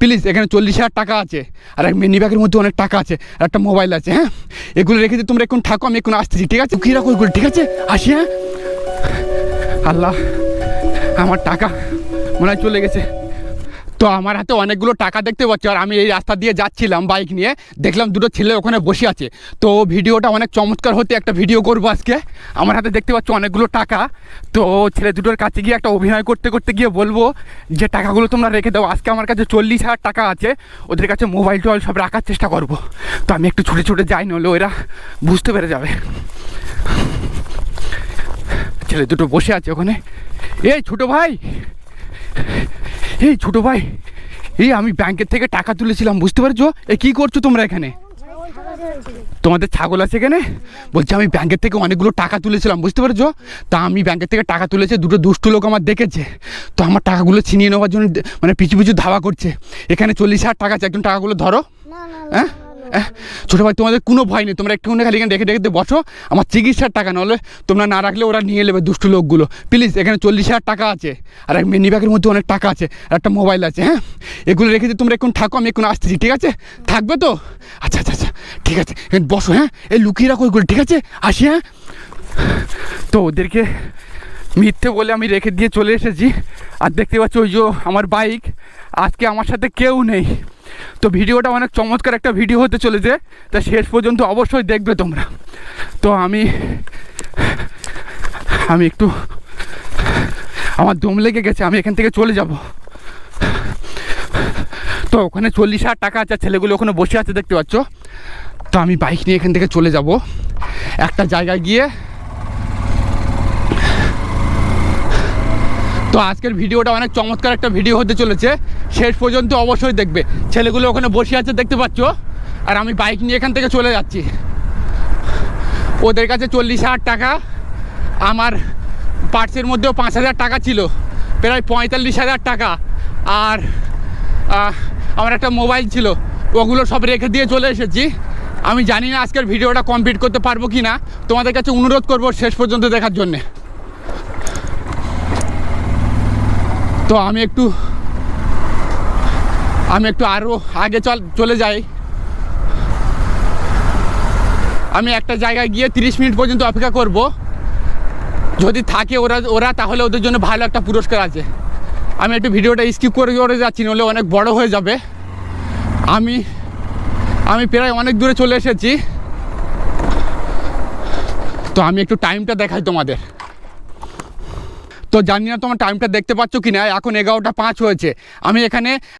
Please এখানে চল্লিশ হাজার টাকা আছে। আর এক মিনি ব্যাগের মধ্যে অনেক টাকা আছে। আর একটা মোবাইল আছে হ্যাঁ? এগুলো রেখে দিয়ে তোমরা এখন থাকো, আমি এখন আসতেছি, ঠিক আছে? কী রাখো ঠিক আছে? আসি হ্যাঁ? আল্লাহ, আমার টাকা মনে হয় চলে গেছে। তো আমার হাতে অনেকগুলো টাকা দেখতে পাচ্ছি, আর আমি এই রাস্তা দিয়ে যাচ্ছিলাম বাইক নিয়ে। দেখলাম দুটো ছেলে ওখানে বসে আছে। তো ভিডিওটা অনেক চমৎকার হতে একটা ভিডিও করব আজকে। আমার হাতে দেখতে পাচ্ছ অনেকগুলো টাকা। তো ছেলে দুটোর কাছে গিয়ে একটা অভিনয় করতে করতে গিয়ে বলব যে, টাকাগুলো তোমরা রেখে দাও। আজকে আমার কাছে চল্লিশ হাজার টাকা আছে। ওদের কাছে মোবাইল টোবাইল সব রাখার চেষ্টা করব। তো আমি একটু ছুটে ছুটে যাই নলে ওরা বুঝতে পেরে যাবে। ছেলে দুটো বসে আছে ওখানে। এই ছোটো ভাই এই ছোট ভাই এই আমি ব্যাংকের থেকে টাকা তুলেছিলাম বুঝতে পারছ? এ কি করছ তোমরা এখানে? তোমাদের ছাগল আছে এখানে? বলছি আমি ব্যাংকের থেকে অনেকগুলো টাকা তুলেছিলাম বুঝতে পারছ? তা আমি ব্যাংকের থেকে টাকা তুলেছে দুটো দুষ্টু লোক আমার দেখেছে। তো আমার টাকাগুলো ছিনিয়ে নেওয়ার জন্য মানে পিছু পিছু ধাওয়া করছে। এখানে চল্লিশ হাজার টাকা আছে একজন টাকাগুলো ধরো। হ্যাঁ? ছোটো ভাই, তোমাদের কোনো ভয় নেই। তোমরা একটুখানি খালি এখানে রেখে রেখে বসো। আমার চিকিৎসার টাকা, নাহলে তোমরা না রাখলে ওরা নিয়ে নেবে দুষ্টু লোকগুলো। প্লিজ এখানে চল্লিশ হাজার টাকা আছে। আর এক মিনি ব্যাগের মধ্যে অনেক টাকা আছে। আর একটা মোবাইল আছে হ্যাঁ? এগুলো রেখে দিয়ে তোমরা এখন থাকো, আমি এখন আসতেছি, ঠিক আছে? থাকবে তো? আচ্ছা আচ্ছা আচ্ছা ঠিক আছে। এখানে বসো হ্যাঁ? এই লুকিয়ে রাখো এগুলো, ঠিক আছে? আসি হ্যাঁ? তো ওদেরকে মিথ্যে বলে আমি রেখে দিয়ে চলে এসেছি। আর দেখতে পাচ্ছ ওই যে আমার বাইক আজকে আমার সাথে কেউ নেই। তো ভিডিওটা অনেক চমৎকার একটা ভিডিও হতে চলেছে, তা শেষ পর্যন্ত অবশ্যই দেখবে তোমরা। তো আমি আমি একটু, আমার দম লেগে গেছে, আমি এখান থেকে চলে যাব। তো ওখানে চল্লিশ হাজার টাকা আছে, ছেলেগুলো ওখানে বসে আছে, দেখতে পাচ্ছ? তো আমি বাইক নিয়ে এখান থেকে চলে যাব। একটা জায়গায় গিয়ে তো আজকের ভিডিওটা অনেক চমৎকার একটা ভিডিও হতে চলেছে। শেষ পর্যন্ত অবশ্যই দেখবে। ছেলেগুলো ওখানে বসে আছে, দেখতে পাচ্ছ? আর আমি বাইক নিয়ে এখান থেকে চলে যাচ্ছি। ওদের কাছে চল্লিশ হাজার টাকা, আমার পার্সের মধ্যেও পাঁচ হাজার টাকা ছিল, প্রায় পঁয়তাল্লিশ হাজার টাকা। আর আমার একটা মোবাইল ছিল, ওগুলো সব রেখে দিয়ে চলে এসেছি। আমি জানি না আজকের ভিডিওটা কমপ্লিট করতে পারব কি না তোমাদের কাছে অনুরোধ করব শেষ পর্যন্ত দেখার জন্যে। তো আমি একটু আমি একটু আরও আগে চল, চলে যাই। আমি একটা জায়গায় গিয়ে তিরিশ মিনিট পর্যন্ত অপেক্ষা করব। যদি থাকে ওরা ওরা তাহলে ওদের জন্য ভালো একটা পুরস্কার আছে। আমি একটু ভিডিওটা স্কিপ করে করে যাচ্ছি নাহলে অনেক বড় হয়ে যাবে। আমি আমি প্রায় অনেক দূরে চলে এসেছি। তো আমি একটু টাইমটা দেখাই তোমাদের। তো জানি না তোমার টাইমটা দেখতে পাচ্ছ কি না এখন এগারোটা পাঁচ হয়েছে। আমি এখানে